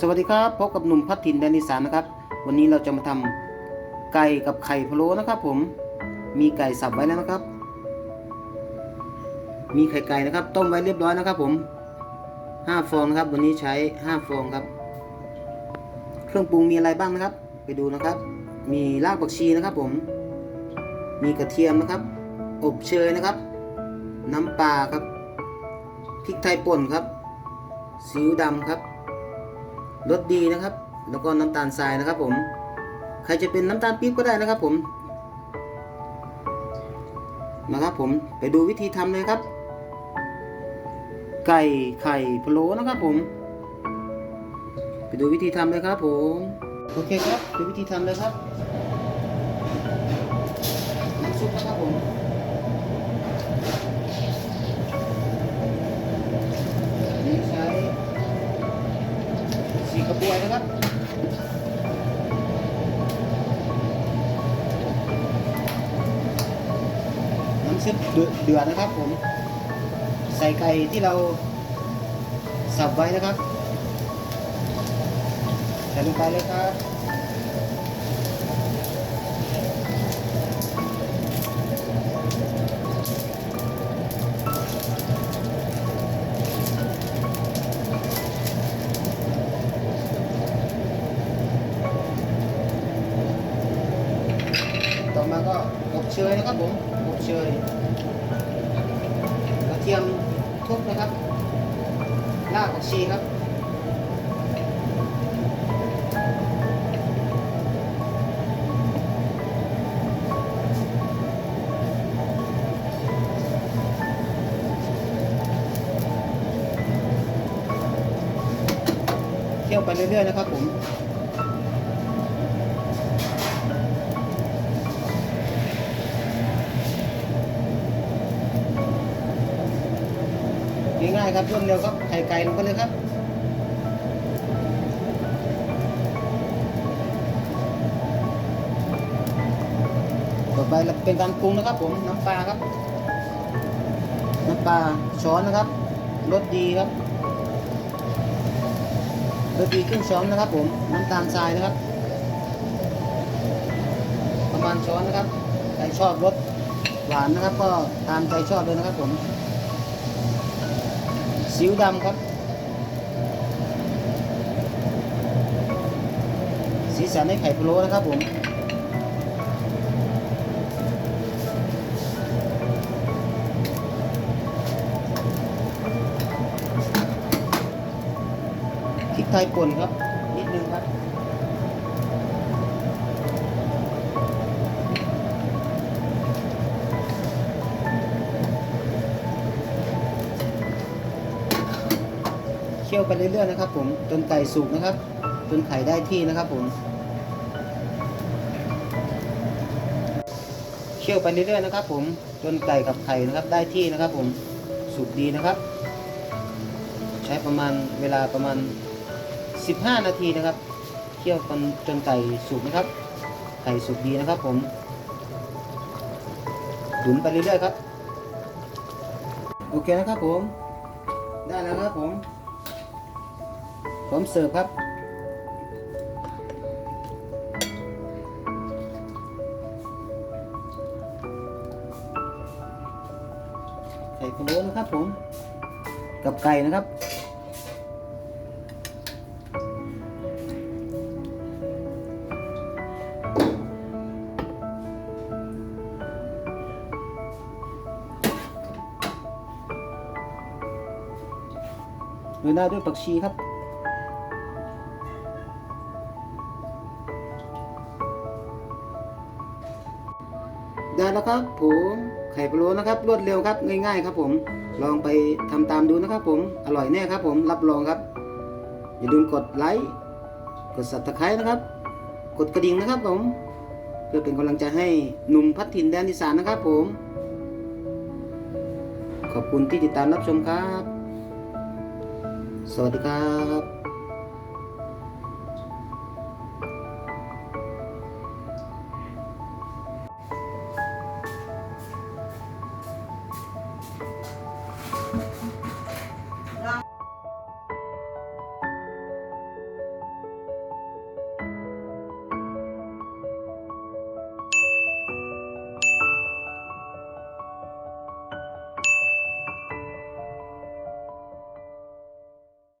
สวัสดีครับพบกับหนุ่มพัฒถิ่นแดนอีสานนะครับ วันนี้เราจะมาทำไก่กับไข่พะโล้นะครับ ผมมีไก่สับไว้แล้วนะครับ มีไข่ไก่นะครับ ต้มไว้เรียบร้อยนะครับ ผมห้าฟองนะครับ วันนี้ใช้ห้าฟองครับ เครื่องปรุงมีอะไรบ้างนะครับ ไปดูนะครับ มีรากผักชีนะครับ ผม มีกระเทียมนะครับ อบเชยนะครับ น้ำปลาครับพริกไทยป่นครับซีอิ๊วดำครับ รสดีนะครับ แล้วก็น้ำตาลทรายนะครับ ผม ใครจะเป็นน้ำตาลปี๊บก็ได้นะครับ ผมนะครับผมไปดูวิธีทำเลยครับ ไก่ไข่พะโล้นะครับ ผม ไปดูวิธีทำเลยครับ ผมโอเคครับดูวิธีทำเลยครับน้ำซุปนะครับผม นะครับน้ำซุปเดือดเดือดนะครับผม ใส่ไก่ที่เราสับไว้นะครับ ใส่ลงไปเลยครับ เชยนะครับผมอบเชยกระเทียมทุบนะครับรากผักชีครับเคี่ยวไปเรื่อยๆนะครับผม ง่ายครับรวดเร็วครับไข่ไก่ลงไปเลยครับต่อไปเราเป็นการปรุงนะครับผมน้ำปลาครับ น้ำปลาช้อนนะครับรสดีครับรสดีครึ่งช้อนนะครับ ผมน้ำตาลทรายนะครับ ประมาณช้อนนะครับใครชอบรสหวานนะครับ ก็ตามใจชอบเลยนะครับผม สิวดำครับ สีสันในไข่พะโล้นะครับผมพริกไทยป่นครับ นิดนึงครับ คี่ยวไปเรื่อยๆนะครับ ผมจนไก่สุกนะครับจนไข่ได้ที่นะครับ ผมเคี่ยวไปเรื่อยๆนะครับ ผมจนไก่กับไข่นะครับ ได้ที่นะครับ ผมสุกดีนะครับ ใช้ประมาณเวลาประมาณ 15 นาทีนะครับเคี่ยวจนจนไก่สุกนะครับ ไข่สุกดีนะครับ ผมตุ๋นไปเรื่อยๆครับ โอเคนะครับผม ได้แล้วครับผม ร้อมเสิร์ฟครับ ไข่พะโล้นะครับผม กับไก่นะครับโรยหน้าด้วยผักชีครับ ครับผมไข่พะโล้นะครับ รวดเร็วครับง่าย ๆ ครับผมลองไปทำตามดูนะครับผมอร่อยแน่ครับผมรับรองครับ อย่าลืมกดไลค์กด subscribe นะครับ กดกระดิ่งนะครับผม เพื่อเป็นกำลังใจให้หนุ่มพัฒถิ่นแดนอีสานนะครับผม ขอบคุณที่ติดตามรับชมครับ สวัสดีครับ